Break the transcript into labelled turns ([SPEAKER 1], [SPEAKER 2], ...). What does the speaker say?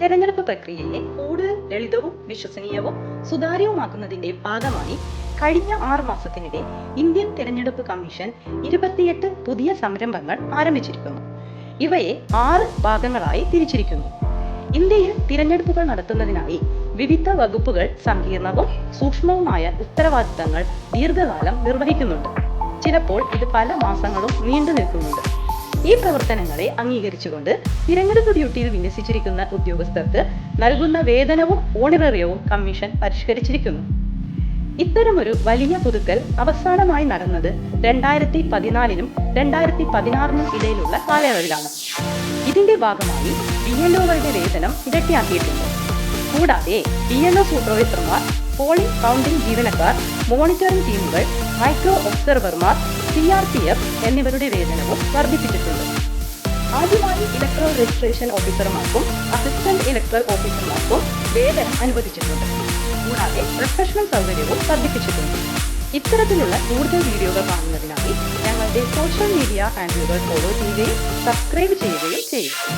[SPEAKER 1] തെരഞ്ഞെടുപ്പ് പ്രക്രിയയെ കൂടുതൽ ലളിതവും വിശ്വസനീയവും സുതാര്യവുമാക്കുന്നതിന്റെ ഭാഗമായി കഴിഞ്ഞ ആറു മാസത്തിനിടെ ഇന്ത്യൻ തെരഞ്ഞെടുപ്പ് കമ്മീഷൻ ഇരുപത്തിയെട്ട് പുതിയ സംരംഭങ്ങൾ ആരംഭിച്ചിരിക്കുന്നു. ഇവയെ ആറ് ഭാഗങ്ങളായി തിരിച്ചിരിക്കുന്നു. ഇന്ത്യയിൽ തിരഞ്ഞെടുപ്പുകൾ നടത്തുന്നതിനായി വിവിധ വകുപ്പുകൾ സങ്കീർണവും സൂക്ഷ്മവുമായ ഉത്തരവാദിത്തങ്ങൾ ദീർഘകാലം നിർവഹിക്കുന്നുണ്ട്. ചിലപ്പോൾ ഇത് പല മാസങ്ങളും നീണ്ടു നിൽക്കുന്നുണ്ട് ഈ പ്രവർത്തനങ്ങളെ അംഗീകരിച്ചുകൊണ്ട് തിരഞ്ഞെടുപ്പ് ഡ്യൂട്ടിയിൽ വിന്യസിച്ചിരിക്കുന്ന ഉദ്യോഗസ്ഥർക്ക് നൽകുന്ന വേതനവും ഓണറേറിയവും കമ്മീഷൻ പരിഷ്കരിച്ചിരിക്കുന്നു. ഇത്തരമൊരു വലിയ പുതുക്കൽ അവസാനമായി നടന്നത് രണ്ടായിരത്തി പതിനാലിനും രണ്ടായിരത്തി പതിനാറിനും ഇടയിലുള്ള കാലയളവിലാണ്. ഇതിന്റെ ഭാഗമായി ബി എൻ ഒകളുടെ വേതനം ഇരട്ടിയാക്കിയിട്ടുണ്ട്. കൂടാതെ ബി എൻ ഒ സൂപ്പർവൈസർമാർ പോളിംഗ് കൗണ്ടിംഗ് ജീവനക്കാർ മോണിറ്ററിംഗ് ടീമുകൾ മൈക്രോ ഒബ്സർവർമാർ സി ആർ പി എഫ് എന്നിവരുടെ വേതനവും വർദ്ധിപ്പിച്ചിട്ടുണ്ട്. ആദ്യമായി ഇലക്ട്രൽ രജിസ്ട്രേഷൻ ഓഫീസർമാർക്കും അസിസ്റ്റന്റ് ഇലക്ട്രൽ ഓഫീസർമാർക്കും വേതനം അനുവദിച്ചിട്ടുണ്ട്. കൂടാതെ പ്രൊഫഷണൽ സൗകര്യവും വർദ്ധിപ്പിച്ചിട്ടുണ്ട്. ഇത്തരത്തിലുള്ള കൂടുതൽ വീഡിയോകൾ കാണുന്നതിനായി ഞങ്ങളുടെ സോഷ്യൽ മീഡിയ ഹാൻഡിലുകൾ ഫോളോ ചെയ്യുകയും സബ്സ്ക്രൈബ് ചെയ്യുകയും ചെയ്യുക